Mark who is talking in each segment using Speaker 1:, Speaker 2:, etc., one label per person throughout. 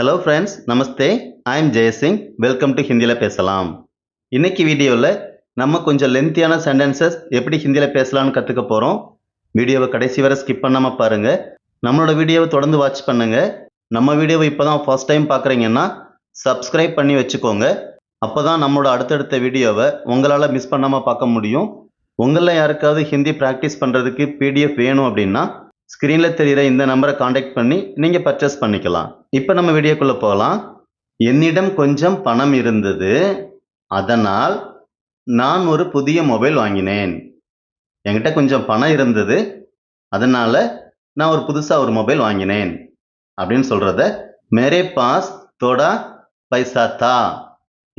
Speaker 1: Hello friends namaste I am Jaisingh welcome to ஹிந்தியில் பேசலாம். இன்னைக்கு வீடியோவில் நம்ம கொஞ்சம் லென்த்தியான சென்டென்சஸ் எப்படி ஹிந்தியில் பேசலாம்னு கற்றுக்க போகிறோம் வீடியோவை கடைசி வரை ஸ்கிப் பண்ணாமல் பாருங்கள் நம்மளோட வீடியோவை தொடர்ந்து வாட்ச் பண்ணுங்கள் நம்ம வீடியோவை இப்போ தான் ஃபர்ஸ்ட் டைம் பார்க்குறீங்கன்னா சப்ஸ்கிரைப் பண்ணி வச்சுக்கோங்க. அப்போ தான் நம்மளோட அடுத்தடுத்த வீடியோவை உங்களால் மிஸ் பண்ணாமல் பார்க்க முடியும். உங்களில் யாருக்காவது ஹிந்தி ப்ராக்டிஸ் பண்ணுறதுக்கு பிடிஎஃப் வேணும் அப்படின்னா ஸ்க்ரீனில் தெரிகிற இந்த நம்பரை காண்டாக்ட் பண்ணி நீங்கள் பர்ச்சேஸ் பண்ணிக்கலாம். இப்போ நம்ம வீடியோக்குள்ளே போகலாம். என்னிடம் கொஞ்சம் பணம் இருந்தது. அதனால் நான் ஒரு புதிய மொபைல் வாங்கினேன். என்கிட்ட கொஞ்சம் பணம் இருந்தது. அதனால் நான் ஒரு புதுசாக ஒரு மொபைல் வாங்கினேன். அப்படின்னு சொல்கிறத மேரே பாஸ் தோடா பைசா தா.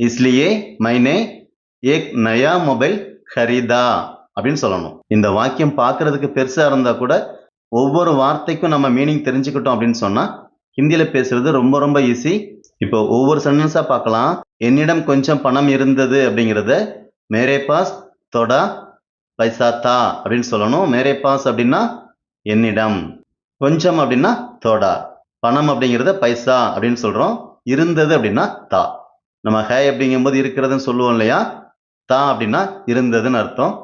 Speaker 1: இஸ்லியே மைனே ஏக் நயா மொபைல் ஹரிதா. அப்படின்னு சொல்லணும். இந்த வாக்கியம் பார்க்குறதுக்கு பெருசாக இருந்தால் கூட ஒவ்வொரு வார்த்தைக்கும் நம்ம மீனிங் தெரிஞ்சுக்கிட்டோம் அப்படின்னு சொன்னால் ஹிந்தியில் பேசுறது ரொம்ப ரொம்ப ஈஸி இப்போ ஒவ்வொரு சென்டென்ஸாக பார்க்கலாம். என்னிடம் கொஞ்சம் பணம் இருந்தது அப்படிங்கிறத மேரே பாஸ் தொடா பைசா தா அப்படின்னு சொல்லணும். மேரே பாஸ் அப்படின்னா என்னிடம். கொஞ்சம் அப்படின்னா தோடா. பணம் அப்படிங்கிறத பைசா அப்படின்னு சொல்கிறோம் இருந்தது அப்படின்னா தா. நம்ம ஹே அப்படிங்கும்போது இருக்கிறதுன்னு சொல்லுவோம் இல்லையா? தா அப்படின்னா இருந்ததுன்னு அர்த்தம்.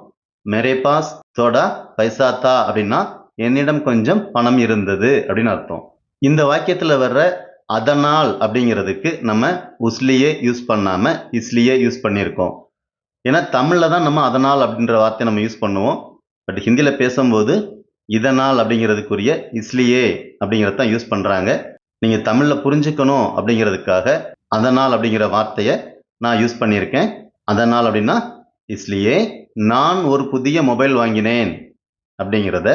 Speaker 1: மேரே பாஸ் தோடா பைசா தா அப்படின்னா என்னிடம் கொஞ்சம் பணம் இருந்தது அப்படின்னு அர்த்தம். இந்த வாக்கியத்தில் வர்ற அதனால் அப்படிங்கிறதுக்கு நம்ம உஸ்லியே யூஸ் பண்ணாமல் இஸ்லியே யூஸ் பண்ணியிருக்கோம். ஏன்னா தமிழில் தான் நம்ம அதனால் அப்படின்ற வார்த்தையை நம்ம யூஸ் பண்ணுவோம். பட் ஹிந்தியில் பேசும்போது இதனால் அப்படிங்கிறதுக்குரிய இஸ்லியே அப்படிங்கிறத தான் யூஸ் பண்ணுறாங்க நீங்கள் தமிழில் புரிஞ்சுக்கணும் அப்படிங்கிறதுக்காக அதனால் அப்படிங்கிற வார்த்தையை நான் யூஸ் பண்ணியிருக்கேன். அதனால் அப்படின்னா இஸ்லியே நான் ஒரு புதிய மொபைல் வாங்கினேன் அப்படிங்கிறத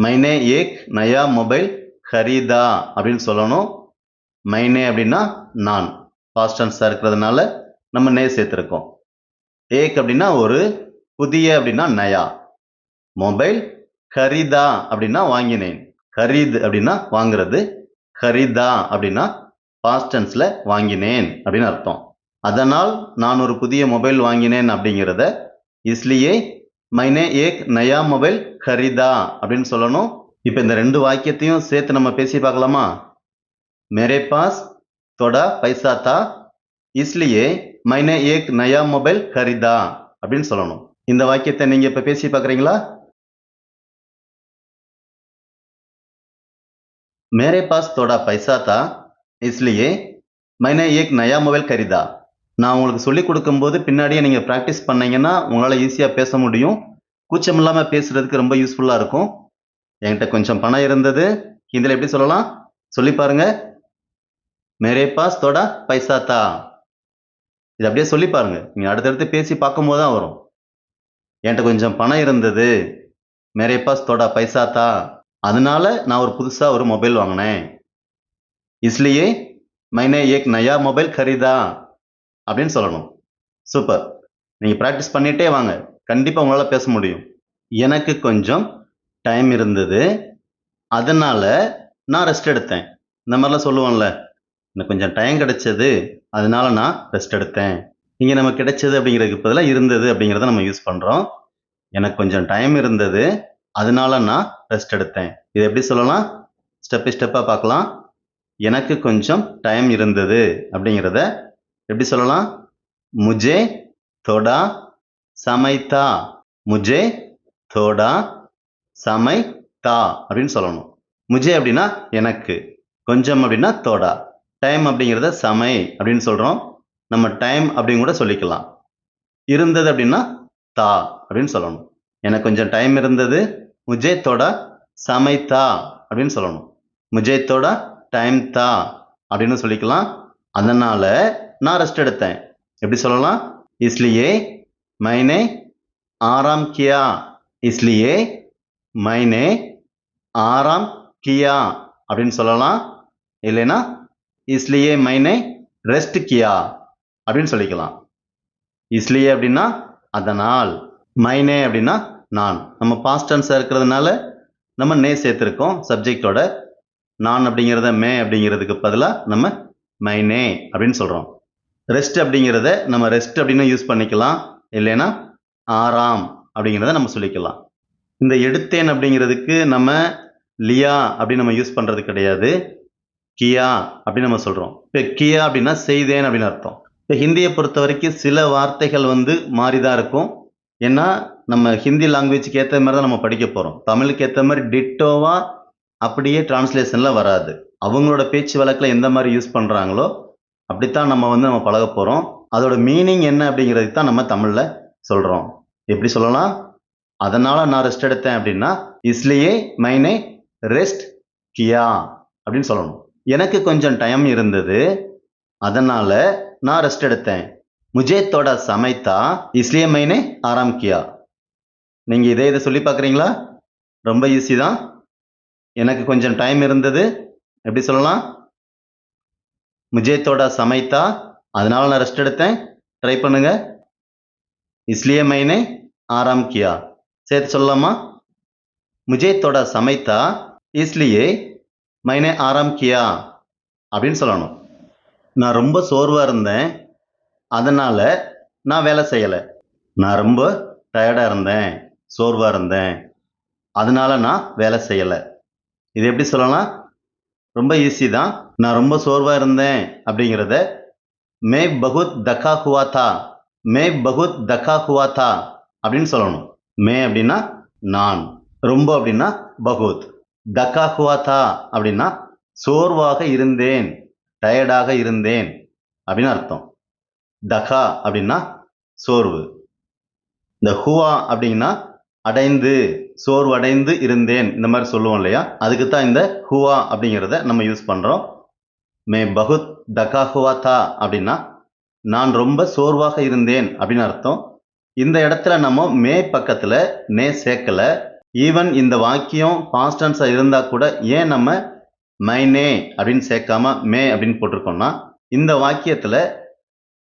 Speaker 1: மைனே ஏக் நயா மொபைல் ஹரிதா அப்படின்னு சொல்லணும். மைனே அப்படின்னா நான். பாஸ்டன்ஸாக இருக்கிறதுனால நம்ம நே சேர்த்துருக்கோம். ஏக் அப்படின்னா ஒரு புதிய அப்படின்னா நயா மொபைல் ஹரிதா அப்படின்னா வாங்கினேன். ஹரீத் அப்படின்னா வாங்குறது. ஹரிதா அப்படின்னா பாஸ்டன்ஸில் வாங்கினேன் அப்படின்னு அர்த்தம். அதனால் நான் ஒரு புதிய மொபைல் வாங்கினேன் அப்படிங்கிறத இஸ்லியே மைனே ஏக் நயா மொபைல் ஹரிதா அப்படின்னு சொல்லணும். இப்போ இந்த ரெண்டு வாக்கியத்தையும் சேர்த்து நம்ம பேசி பார்க்கலாமா? மேரே பாஸ் தொடா பைசா தா இஸ்லியே மைனே ஏக் நயா மொபைல் ஹரிதா அப்படின்னு சொல்லணும். இந்த வாக்கியத்தை நீங்கள் இப்போ பேசி பார்க்குறீங்களா? மேரே பாஸ் தொடா பைசா தா இஸ்லியே மைனே ஏக் நயா மொபைல் கரிதா நான் உங்களுக்கு சொல்லிக் கொடுக்கும்போது பின்னாடியே நீங்கள் ப்ராக்டிஸ் பண்ணிங்கன்னா உங்களால் ஈஸியாக பேச முடியும். கூச்சம் இல்லாமல் பேசுகிறதுக்கு ரொம்ப யூஸ்ஃபுல்லாக இருக்கும். என்கிட்ட கொஞ்சம் பணம் இருந்தது. இதில் எப்படி சொல்லலாம்? சொல்லி பாருங்க. மேரே பாஸ் தோடா பைசா தா. இது அப்படியே சொல்லி பாருங்க. நீங்கள் அடுத்தடுத்து பேசி பார்க்கும்போது தான் வரும். என்கிட்ட கொஞ்சம் பணம் இருந்தது. மேரே பாஸ் தோடா பைசா தா. அதனால நான் ஒரு புதுசாக ஒரு மொபைல் வாங்கினேன். இஸ்லியே மைனே ஏக் நயா மொபைல் கரீதா. அப்படின்னு சொல்லணும். சூப்பர் நீங்கள் ப்ராக்டிஸ் பண்ணிகிட்டே வாங்க. கண்டிப்பாக உங்களால் பேச முடியும். எனக்கு கொஞ்சம் டைம் இருந்தது. அதனால் நான் ரெஸ்ட் எடுத்தேன். இந்த மாதிரிலாம் சொல்லுவோம்ல. எனக்கு கொஞ்சம் டைம் கிடைச்சது. அதனால நான் ரெஸ்ட் எடுத்தேன். இங்கே நமக்கு கிடைச்சது அப்படிங்கிறதுக்கு பதிலாக இருந்தது அப்படிங்கிறத நம்ம யூஸ் பண்ணுறோம் எனக்கு கொஞ்சம் டைம் இருந்தது. அதனால நான் ரெஸ்ட் எடுத்தேன். இது எப்படி சொல்லலாம்? ஸ்டெப் பை ஸ்டெப்பாக பார்க்கலாம். எனக்கு கொஞ்சம் டைம் இருந்தது அப்படிங்கிறத எப்படி சொல்லலாம்? முஜே தொடா சமைத்தா. முஜே தோடா சமை தா அப்படின்னு சொல்லணும். முஜே அப்படின்னா எனக்கு கொஞ்சம் அப்படின்னா தோடா. டைம் அப்படிங்கிறத சமை அப்படின்னு சொல்கிறோம் நம்ம டைம் அப்படின்னு கூட சொல்லிக்கலாம். இருந்தது அப்படின்னா தா அப்படின்னு சொல்லணும். எனக்கு கொஞ்சம் டைம் இருந்தது. முஜே தோடா சமைத்தா அப்படின்னு சொல்லணும். முஜே தோடா டைம் தா அப்படின்னு சொல்லிக்கலாம். அதனால் நான் ரெஸ்ட் எடுத்தேன். எப்படி சொல்லலாம்? இஸ்லியே மைனே ஆராம் கியா இஸ்லியே மைனே ஆராம் கியா அப்படின்னு சொல்லலாம். இல்லைன்னா இஸ்லியே மைனே ரெஸ்ட் கியா அப்படின்னு சொல்லிக்கலாம். இஸ்லியே அப்படின்னா அதனால். மைனே அப்படின்னா நான். நம்ம பாஸ்ட் டென்ஸாக இருக்கிறதுனால நம்ம நே சேர்த்துருக்கோம். சப்ஜெக்டோட நான் அப்படிங்கிறத மே அப்படிங்கிறதுக்கு பதிலாக நம்ம மைனே அப்படின்னு சொல்கிறோம் ரெஸ்ட் அப்படிங்கிறத நம்ம ரெஸ்ட் அப்படின்னு யூஸ் பண்ணிக்கலாம். இல்லைன்னா ஆறாம் அப்படிங்கிறத நம்ம சொல்லிக்கலாம். இந்த எடுத்தேன் அப்படிங்கிறதுக்கு நம்ம லியா அப்படின்னு நம்ம யூஸ் பண்ணுறது கிடையாது. கியா அப்படின்னு நம்ம சொல்கிறோம் இப்போ கியா அப்படின்னா செய்தேன் அப்படின்னு அர்த்தம். இப்போ ஹிந்தியை பொறுத்த வரைக்கும் சில வார்த்தைகள் வந்து மாறி தான் இருக்கும். ஏன்னா நம்ம ஹிந்தி லாங்குவேஜ்க்கு ஏற்ற மாதிரி தான் நம்ம படிக்க போகிறோம் தமிழுக்கு ஏற்ற மாதிரி டிட்டோவாக அப்படியே டிரான்ஸ்லேஷனில் வராது. அவங்களோட பேச்சு வழக்கில் எந்த மாதிரி யூஸ் பண்ணுறாங்களோ அப்படித்தான் நம்ம வந்து நம்ம பழக போகிறோம் அதோட மீனிங் என்ன அப்படிங்கிறது தான் நம்ம தமிழில் சொல்கிறோம் எப்படி சொல்லலாம்? அதனால் நான் ரெஸ்ட் எடுத்தேன் அப்படின்னா இஸ்லியே மைனே ரெஸ்ட் கியா அப்படின்னு சொல்லணும். எனக்கு கொஞ்சம் டைம் இருந்தது. அதனால் நான் ரெஸ்ட் எடுத்தேன். முஜே சமைத்தா இஸ்லியே மைனே ஆராம் கியா. நீங்கள் இதே இதை சொல்லி பார்க்குறீங்களா? ரொம்ப ஈஸி தான். எனக்கு கொஞ்சம் டைம் இருந்தது. எப்படி சொல்லலாம்? முஜேத்தோட சமைத்தா அதனால நான் ரெஸ்ட் எடுத்தேன். ட்ரை பண்ணுங்க. இஸ்லியே மைனே ஆராம் கியா சேர்த்து சொல்லலாமா? முஜேத்தோட சமைத்தா இஸ்லியே மைனே ஆராம் கியா அப்படின்னு சொல்லணும். நான் ரொம்ப சோர்வாக இருந்தேன். அதனால் நான் வேலை செய்யலை. நான் ரொம்ப டயர்டாக இருந்தேன். சோர்வாக இருந்தேன். அதனால நான் வேலை செய்யலை. இது எப்படி சொல்லலாம்? ரொம்ப ஈஸி தான். நான் ரொம்ப சோர்வாக இருந்தேன் அப்படிங்கிறத மே பகுத் தக்கா ஹுவா தா மே பகுத் தக்கா ஹுவா தா அப்படின்னு சொல்லணும். மே அப்படின்னா நான் ரொம்ப அப்படின்னா பகுத். தக்கா ஹுவா தா அப்படின்னா சோர்வாக இருந்தேன் டயர்டாக இருந்தேன் அப்படின்னு அர்த்தம். தகா அப்படின்னா சோர்வு. இந்த ஹுவா அப்படின்னா அடைந்து சோர்வடைந்து இருந்தேன் இந்த மாதிரி சொல்லுவோம் இல்லையா? அதுக்கு தான் இந்த ஹுவா அப்படிங்கிறத நம்ம யூஸ் பண்ணுறோம் மே பகுத் தகா ஹுவா தா அப்படின்னா நான் ரொம்ப சோர்வாக இருந்தேன் அப்படின்னு அர்த்தம். இந்த இடத்துல நம்ம மே பக்கத்தில் நே சேர்க்கல. ஈவன் இந்த வாக்கியம் பாஸ்டன்ஸாக இருந்தால் கூட ஏன் நம்ம மைனே அப்படின்னு சேர்க்காம மே அப்படின்னு போட்டிருக்கோம்னா இந்த வாக்கியத்தில்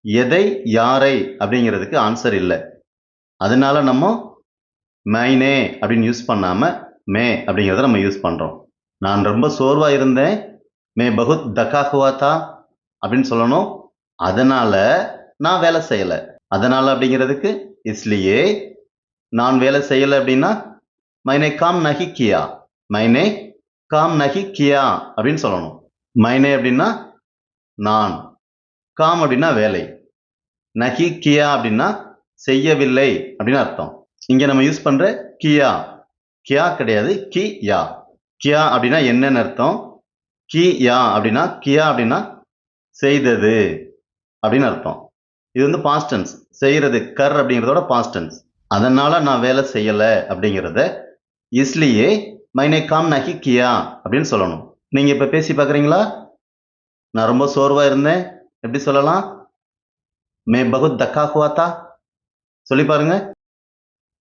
Speaker 1: எதை யாரை அப்படிங்கிறதுக்கு ஆன்சர் இல்லை. அதனால நம்ம மைனே அப்படின்னு யூஸ் பண்ணாமல் மே அப்படிங்கிறத நம்ம யூஸ் பண்ணுறோம் நான் ரொம்ப சோர்வாக இருந்தேன். மே பகுத் தக்கா ஹுவா தா அப்படின்னு சொல்லணும். அதனால் நான் வேலை செய்யலை. அதனால் அப்படிங்கிறதுக்கு இஸ்லியே நான் வேலை செய்யலை அப்படின்னா மைனே காம் நகி கியா மைனே காம் நகி கியா அப்படின்னு சொல்லணும். மைனே அப்படின்னா நான் காம் அப்படின்னா வேலை. நகி கியா அப்படின்னா செய்யவில்லை அப்படின்னு அர்த்தம். இங்கே நம்ம யூஸ் பண்ணுற கியா கியா கிடையாது கி யா. கியா அப்படின்னா என்னன்னு அர்த்தம். கியா அப்படின்னா கியா அப்படின்னா செய்தது அப்படின்னு அர்த்தம். இது வந்து பாஸ்டன்ஸ் செய்கிறது கர் அப்படிங்கிறதோட பாஸ்டன்ஸ் அதனால் நான் வேலை செய்யலை அப்படிங்கிறத இஸ்லியே மைனே காம் நகி கியா அப்படின்னு சொல்லணும். நீங்கள் இப்போ பேசி பார்க்குறீங்களா? நான் ரொம்ப சோர்வாக இருந்தேன். எப்படி சொல்லலாம்? மே பகுத் தக்கா குவாத்தா சொல்லி பாருங்க.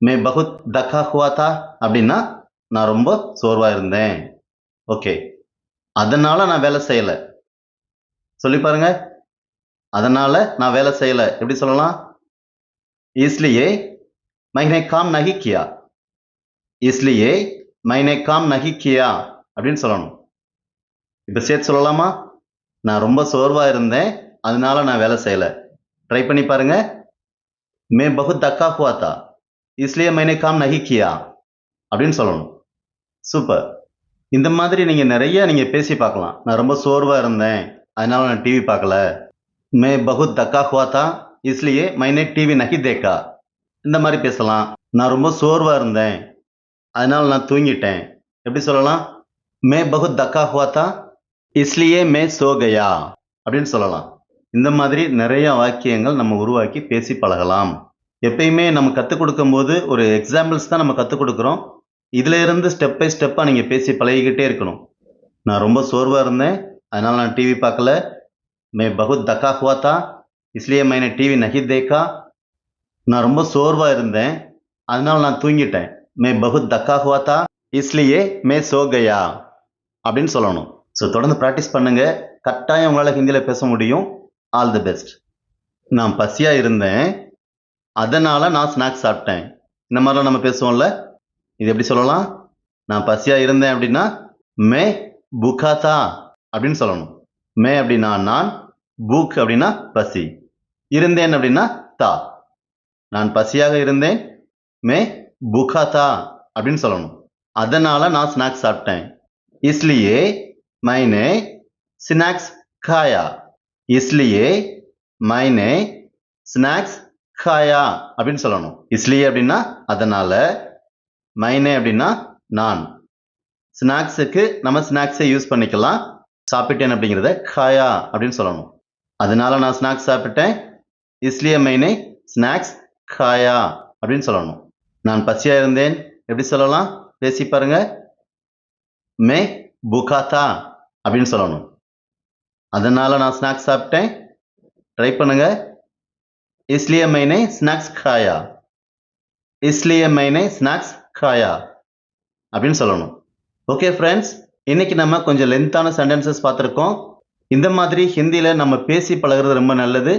Speaker 1: மே பகுத் தக்கா குவாத்தா அப்படின்னா நான் ரொம்ப சோர்வாக இருந்தேன். ஓகே. அதனால நான் வேலை செய்யலை சொல்லி பாருங்க அதனால நான் வேலை செய்யலை எப்படி சொல்லலாம் इसलिए मैंने काम नहीं किया इसलिए मैंने काम नहीं किया அப்படின்னு சொல்லணும் இப்போ சேர்த்து சொல்லலாமா நான் ரொம்ப சோர்வாக இருந்தேன் அதனால நான் வேலை செய்யலை ட்ரை பண்ணி பாருங்க மே பகுத் தக்கா ஹுவா தா इसलिए मैंने काम नहीं किया அப்படின்னு சொல்லணும் சூப்பர் இந்த மாதிரி நீங்கள் நிறைய நீங்கள் பேசி பார்க்கலாம். நான் ரொம்ப சோர்வாக இருந்தேன். அதனால் நான் டிவி பார்க்கல. மே பகுத் தக்கா ஹுவாத்தா தா இஸ்லியே மைனே டிவி நகி தேக்கா. இந்த மாதிரி பேசலாம். நான் ரொம்ப சோர்வாக இருந்தேன். அதனால் நான் தூங்கிட்டேன். எப்படி சொல்லலாம்? மே பகுத் தக்கா ஹுவாத்தா இஸ்லியே மே சோகையா அப்படின்னு சொல்லலாம். இந்த மாதிரி நிறைய வாக்கியங்கள் நம்ம உருவாக்கி பேசி பழகலாம். எப்பயுமே நம்ம கற்றுக் கொடுக்கும்போது ஒரு எக்ஸாம்பிள்ஸ் தான் நம்ம கற்றுக் கொடுக்குறோம். இதில் இருந்து ஸ்டெப் பை ஸ்டெப்பாக நீங்கள் பேசி பழகிக்கிட்டே இருக்கணும். நான் ரொம்ப சோர்வாக இருந்தேன். அதனால் நான் டிவி பார்க்கல. மே பகுத் தக்கா ஹுவாத்தா. தா இஸ்லியே மைனே டிவி நகி தேக்கா. நான் ரொம்ப சோர்வாக இருந்தேன். அதனால் நான் தூங்கிட்டேன். மே பகுத் தக்கா ஹுவாத்தா. இஸ்லியே மே சோகையா அப்படின்னு சொல்லணும். ஸோ தொடர்ந்து ப்ராக்டிஸ் பண்ணுங்கள் கட்டாயம் உங்களால் ஹிந்தியில் பேச முடியும். ஆல் தி பெஸ்ட் நான் பசியாக இருந்தேன். அதனால் நான் ஸ்நாக்ஸ் சாப்பிட்டேன். இந்த மாதிரிலாம் நம்ம பேசுவோம்ல. இது எப்படி சொல்லலாம்? நான் பசியாக இருந்தேன் அப்படின்னா மே புகாத்தா அப்படின்னு சொல்லணும். மே அப்படின்னா நான் புக் அப்படின்னா பசி. இருந்தேன் அப்படின்னா தா. நான் பசியாக இருந்தேன் மே புகாத்தா அப்படின்னு சொல்லணும். அதனால் நான் ஸ்நாக்ஸ் சாப்பிட்டேன். இஸ்லியே மைனே ஸ்நாக்ஸ் காயா. இஸ்லியே மைனே ஸ்நாக்ஸ் காயா அப்படின்னு சொல்லணும். இஸ்லியே அப்படின்னா அதனால் மைனே அப்படின்னா நான். ஸ்நாக்ஸுக்கு நம்ம ஸ்நாக்ஸை யூஸ் பண்ணிக்கலாம். சாப்பிட்டேன் அப்படிங்கிறத காயா அப்படின்னு சொல்லணும். அதனால நான் ஸ்நாக்ஸ் சாப்பிட்டேன். இஸ்லிய மைனே ஸ்நாக்ஸ் காயா அப்படின்னு சொல்லணும். நான் பசியாக இருந்தேன். எப்படி சொல்லலாம்? பேசி பாருங்க. மே புகாத்தா அப்படின்னு சொல்லணும். அதனால் நான் ஸ்நாக்ஸ் சாப்பிட்டேன். ட்ரை பண்ணுங்க. இஸ்லிய மைனே ஸ்நாக்ஸ் காயா இஸ்லிய மைனே ஸ்நாக்ஸ் ஹாயா அப்படின்னு சொல்லணும். ஓகே ஃப்ரெண்ட்ஸ் இன்னைக்கு நம்ம கொஞ்சம் லென்த்தான சென்டென்சஸ் பார்த்துருக்கோம். இந்த மாதிரி ஹிந்தியில் நம்ம பேசி பழகுறது ரொம்ப நல்லது.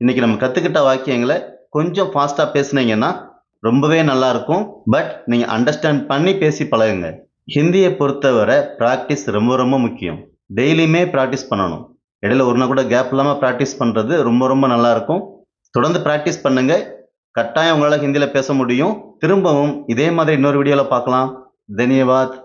Speaker 1: இன்னைக்கு நம்ம கற்றுக்கிட்ட வாக்கியங்களை கொஞ்சம் ஃபாஸ்ட்டாக பேசுனீங்கன்னா ரொம்பவே நல்லா இருக்கும் பட் நீங்கள் அண்டர்ஸ்டாண்ட் பண்ணி பேசி பழகுங்க. ஹிந்தியை பொறுத்தவரை ப்ராக்டிஸ் ரொம்ப ரொம்ப முக்கியம். டெய்லியுமே ப்ராக்டிஸ் பண்ணணும். இடையில ஒரு நாள் கூட கேப் இல்லாமல் ப்ராக்டிஸ் பண்ணுறது ரொம்ப ரொம்ப நல்லா இருக்கும் தொடர்ந்து ப்ராக்டிஸ் பண்ணுங்கள் கட்டாயம் உங்களால் ஹிந்தியில் பேச முடியும். திரும்பவும் இதே மாதிரி இன்னொரு வீடியோவில் பார்க்கலாம். தன்யவாத்.